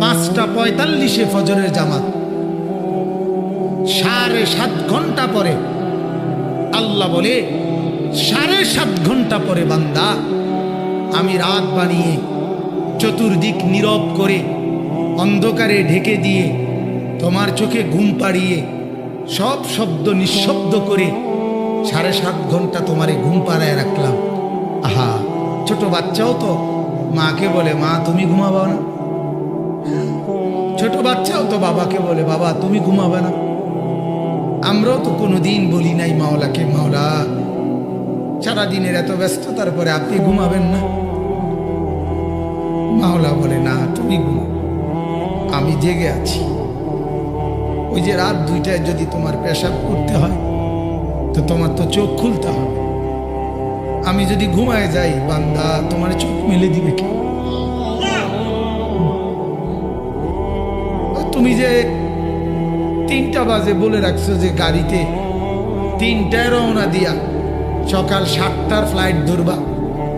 পাঁচটা পঁয়তাল্লিশে ফজরের জামাত। সাড়ে সাত ঘণ্টা পরে আল্লাহ বলে, সাড়ে সাত ঘণ্টা পরে বান্দা, আমি রাত বানিয়ে চতুর্দিক নীরব করে অন্ধকারে ঢেকে দিয়ে তোমার চোখে ঘুম পাড়িয়ে সব শব্দ নিঃশব্দ করে সাড়ে সাত ঘণ্টা তোমারে ঘুম পাড়ায় রাখলাম। আহা, ছোট বাচ্চাও তো, মাকে বলে, মা, তুমি ঘুমাবা না? ছোট বাচ্চাও তো বাবাকে বলে, বাবা, তুমি ঘুমাবে না। আমরাও তো কোনোদিন বলি নাই মাওলাকে, মাওলা, সারাদিনের এত ব্যস্ততার পরে আপনি ঘুমাবেন না? মাওলা বলে, না, তুমি ঘুমাও, আমি জেগে আছি। ওই যে রাত দুইটায় যদি তোমার পেশাব করতে হয়, তো তোমার তো চোখ খুলতে হবে। আমি যদি ঘুমায় যাই, বান্দা, তোমার চোখ মেলে দিবে কে? তুমি যে তিনটা বাজে বলে রাখছো যে গাড়িতে, তিনটায় রওনা দিয়া সকাল সাতটার ফ্লাইট ধরবা,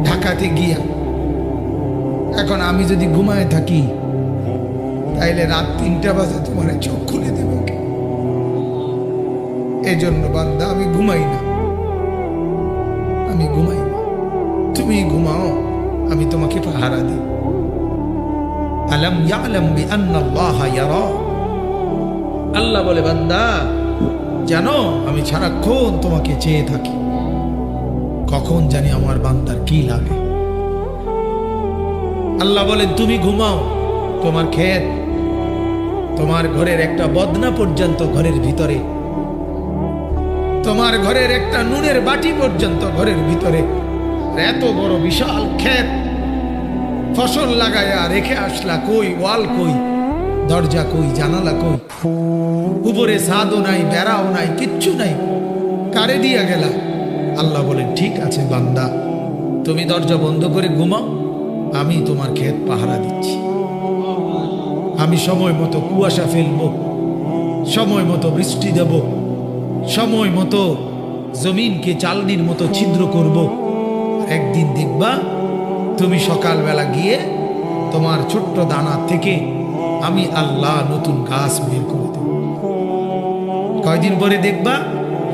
ঢাকাতে গিয়া। এখন আমি যদি ঘুমায় থাকি, তাইলে রাত তিনটা বাজে তোমার চোখ খুলে দেবে কে এই জন্য বান্দা, আমি ঘুমাই না। আমি ঘুমাই না। তুমি ঘুমাও, আমি তোমাকে পাহারা দিই। আলম ইয়ালাম বিআন্নাল্লাহ ইয়ারা। আল্লাহ বলে, বান্দা, জানো, আমি সারাক্ষণ তোমাকে চেয়ে থাকি। কখন জানি আমার বান্দার কি লাগে। আল্লাহ বলেন, তুমি ঘুমাও, তোমার ক্ষেত, তোমার ঘরের একটা বদনা পর্যন্ত ঘরের ভিতরে, তোমার ঘরের একটা নুনের বাটি পর্যন্ত ঘরের ভিতরে এত বড় বিশাল ক্ষেত ফসল লাগায়া রেখে আসলা কই, ওয়াল কই, দরজা কই, জানালা কই? উপরে ছাদও নাই, বেড়াও নাই, কিচ্ছু নাই। কারে দিয়া গেলা? আল্লাহ বলেন, ঠিক আছে বান্দা, তুমি দরজা বন্ধ করে ঘুমাও, আমি তোমার ক্ষেত পাহারা দিচ্ছি। আমি সময় মতো কুয়াশা ফেলব, সময় মতো বৃষ্টি দেব, সময় মতো জমিনকে চালনির মতো ছিদ্র করব। একদিন দেখবা তুমি সকালবেলা গিয়ে তোমার ছোট্ট দানা থেকে আমি আল্লাহ নতুন গাছ বের করে দেব কয়দিন পরে দেখবা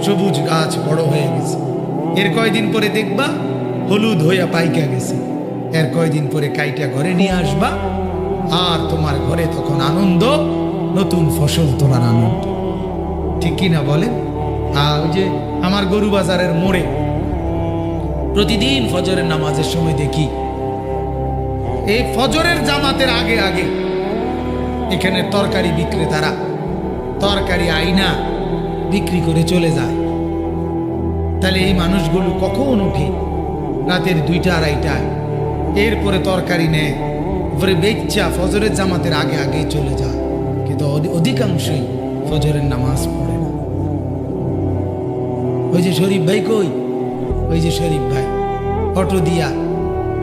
সবুজ গাছ বড় হয়ে গেছে। এর কয়দিন পরে দেখবা হলুদ হইয়া পাইকা গেছে। এর কয়দিন পরে কাইটা ঘরে নিয়ে আসবা। আর তোমার ঘরে তখন আনন্দ, নতুন ফসল তোলার আনন্দ। ঠিক কি না বলেন? আর ওই যে আমার গরু বাজারের মোড়ে প্রতিদিন ফজরের নামাজের সময় দেখি এই ফজরের জামাতের আগে আগে। এখানে তরকারি বিক্রেতারা, তরকারি আইনা বিক্রি করে চলে যায়। তাহলে এই মানুষগুলো কখন উঠে? রাতের দুইটা, আড়াইটায়। এরপরে তরকারি নেয়। পরে বেচ্চা ফজরের জামাতের আগে আগে চলে যায়। কিন্তু অধিকাংশই ফজরের নামাজ পড়ে না। ওই যে শরীফ ভাই কই? ওই যে শরীফ ভাই, অটো দিয়া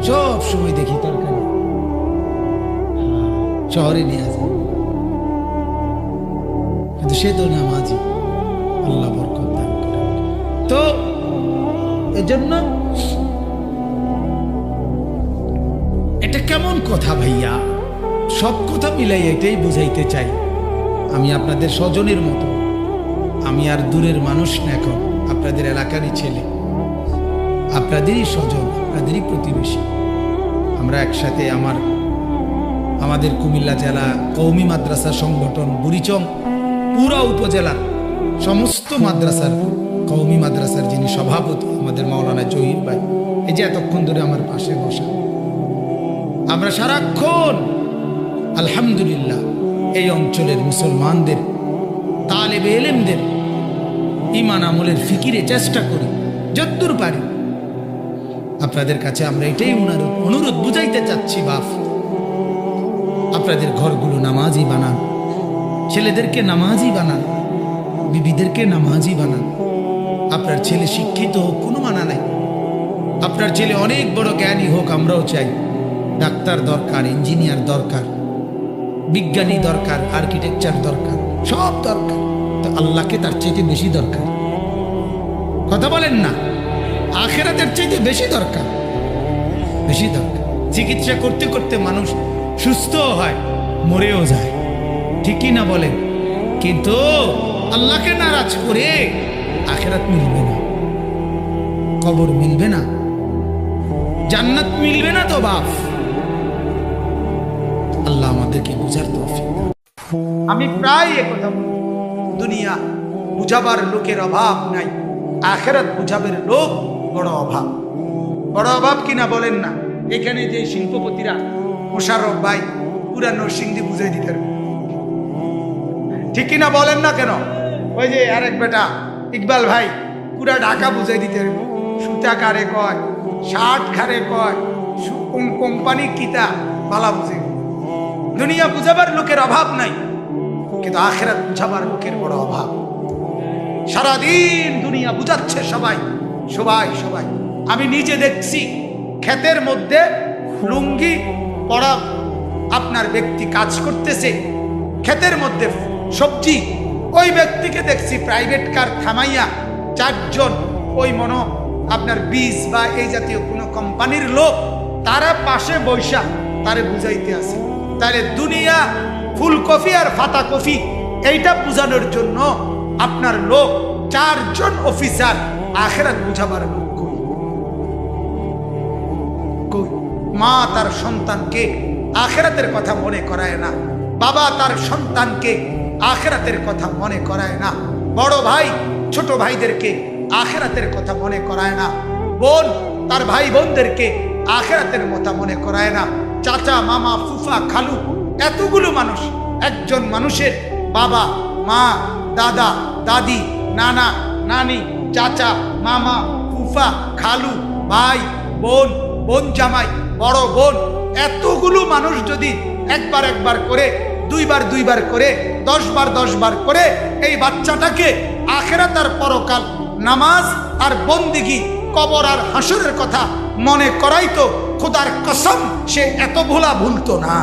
সব সময় দেখি তরকারি। শহরে নিয়ে যায় কিন্তু সে তো নামাজি আল্লাহ বরকত দান করেন তো এজন্য এটা কেমন কথা ভাইয়া? সব কথা মিলাই এটাই বুঝাইতে চাই। আমি আপনাদের স্বজনের মতো। আমি আর দূরের মানুষ না এখন। আপনাদের এলাকারই ছেলে। আপনাদেরই স্বজন, আপনাদেরই প্রতিবেশী। আমরা একসাথে আমার আমাদের কুমিল্লা জেলা কৌমি মাদ্রাসা সংগঠন বুড়িচং, পুরা উপজেলার সমস্ত মাদ্রাসার কৌমি মাদ্রাসার যিনি সভাপতি, আমাদের মাওলানা জহির ভাই, এই যে এতক্ষণ ধরে আমার পাশে বসা। আমরা সারাক্ষণ, আলহামদুলিল্লাহ, এই অঞ্চলের মুসলমানদের, তালেবে এলেমদের ইমান আমলের ফিকিরে চেষ্টা করি, যদ্দূর পারি। আপনাদের কাছে আমরা এটাই অনুরোধ অনুরোধ বুঝাইতে চাচ্ছি বাপ আপনাদের ঘরগুলো নামাজি বানান। ছেলেদেরকে নামাজি বানান। বিবিদেরকে নামাজি বানান। আপনার ছেলে শিক্ষিত হোক, কোনো মানা নাই। আপনার ছেলে অনেক বড় জ্ঞানী হোক, আমরাও চাই। ডাক্তার দরকার, ইঞ্জিনিয়ার দরকার, বিজ্ঞানী দরকার, আর্কিটেকচার দরকার, সব দরকার। তো আল্লাহকে তার চাইতে বেশি দরকার। কথা বলেন না, আখেরাতের চাইতে বেশি দরকার। বেশি দরকার। চিকিৎসা করতে করতে মানুষ সুস্থ হয়, মরেও যায়। ঠিকই না বলেন? কিন্তু আল্লাহকে নারাজ করে আখেরাত মিলবে না। কবর মিলবে না। জান্নাত মিলবে না তো বাপ। আল্লাহ আমাদেরকে বুঝার তৌফিক আমি প্রায় কথা বলি। দুনিয়া বুঝাবার লোকের অভাব নাই। আখেরাত বুঝাবের লোক বড় অভাব। বড় অভাব কিনা বলেন না। এখানে যে শিল্পপতিরা মোশারফ ভাই, পুরা নরসিংদী বুঝাই দিতে। ঠিক কিনা বলেন না কেন? ওই যে আরেক বেটা, ইকবাল ভাই, পুরা ঢাকা বুঝাই দিতে সুতা কারে কয়, শার্ট খারে কয় কোম্পানি কিতা, বালা বুঝে। দুনিয়া বুঝাবার লোকের অভাব নাই, কিন্তু আখেরাত বুঝাবার লোকের বড় অভাব। সারাদিন দুনিয়া বুঝাচ্ছে সবাই সবাই সবাই। আমি নিজে দেখছি, ক্ষেতের মধ্যে লুঙ্গি পড়া, আপনার ব্যক্তি কাজ করতেছে, ক্ষেতের মধ্যে সবজি, ওই ব্যক্তিকে দেখছি প্রাইভেট কার থামাইয়া চারজন, ওই মনো আপনার বীজ বা এই জাতীয় কোনো কোম্পানির লোক, তারা পাশে বৈশা, তারে বুঝাইতে আছে। তাহলে দুনিয়া ফুলকপি আর ফাতা কফি, এইটা বুঝানোর জন্য আপনার লোক চারজন অফিসার আখেরাত বুঝাবার লোক। মা তার সন্তানকে আখেরাতের কথা মনে করায় না, বাবা তার সন্তানকে আখেরাতের কথা মনে করায় না, বড় ভাই ছোট ভাইদেরকে আখেরাতের কথা মনে করায় না, বোন তার ভাই বোনদেরকে আখেরাতের কথা মনে করায় না, চাচা, মামা, ফুফা, খালু, এতগুলো মানুষ, একজন মানুষের বাবা, মা, দাদা, দাদি, নানা, নানি, চাচা, মামা, ফুফা, খালু, ভাই, বোন বোন জামাই বড় বোন, এতগুলো মানুষ যদি একবার একবার করে, দুইবার দুইবার করে দশ বার দশ বার করে এই বাচ্চাটাকে আখেরাত আর পরকাল নামাজ আর বন্দিগি, কবর আর হাসরের কথা মনে করাইতো খোদার কসম, সে এত ভোলা ভুলতো না।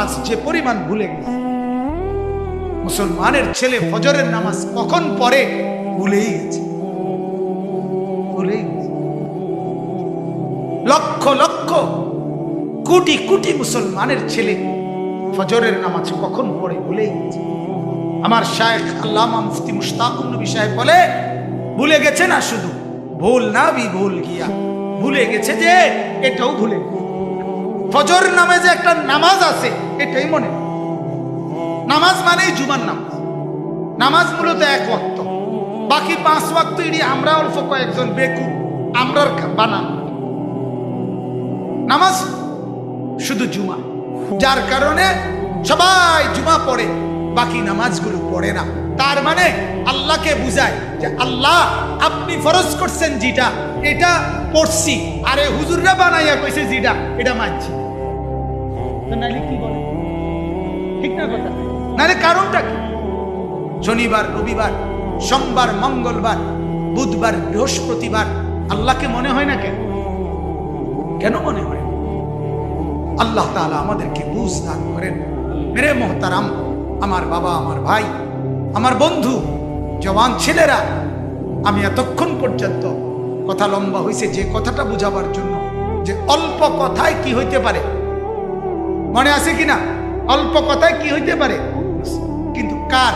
আজ যে পরিমাণ ভুলে গেছে। মুসলমানের ছেলে ফজরের নামাজ কখন পড়ে? ভুলেই গেছে। লক্ষ লক্ষ, কোটি কোটি মুসলমানের ছেলে ফজরের নামাজ কখন পড়ে গেছে। আমার শায়েখ আল্লামা মুফতি মুশতাকুর নবী সাহেব বলে, ভুলে গেছে না শুধু? ভুল না বি ভুল গিয়া। ভুলে গেছে যে, এটাও ভুলে। ফজর নামে যে একটা নামাজ আছে, এটাই মনে নামাজ মানেই জুমার নামাজ। নামাজ মূলত এক ওয়াক্ত। বাকি পাঁচ ওয়াক্ত এটি আমরা অল্প কয়েকজন বেকু, আমরার বানান। নামাজ শুধু জুমা। যার কারণে সবাই জুমা পড়ে, বাকি নামাজগুলো পড়ে না। তার মানে আল্লাহকে বুঝায় যে আল্লাহ, আপনি ফরজ করছেন যেটা, এটা পড়ছি। আরে হুজুররা বানাইয়া কইছে যেটা, এটা মানছি। বলে? ঠিক না নাহলে কারণটা কি? শনিবার, রবিবার, সোমবার, মঙ্গলবার, বুধবার, বৃহস্পতিবার, আল্লাহকে মনে হয় না কেন? কেন মনে হয়? আল্লাহ তাআলা আমাদেরকে বুঝ দান করেন। মেরে মোহতারাম, আমার বাবা, আমার ভাই, আমার বন্ধু, জওয়ান ছেলেরা, আমি এতক্ষণ পর্যন্ত কথা লম্বা হয়েছে যে কথাটা বুঝাবার জন্য, যে অল্প কথায় কি হইতে পারে? মনে আছে কি না অল্প কথায় কি হইতে পারে? কিন্তু কার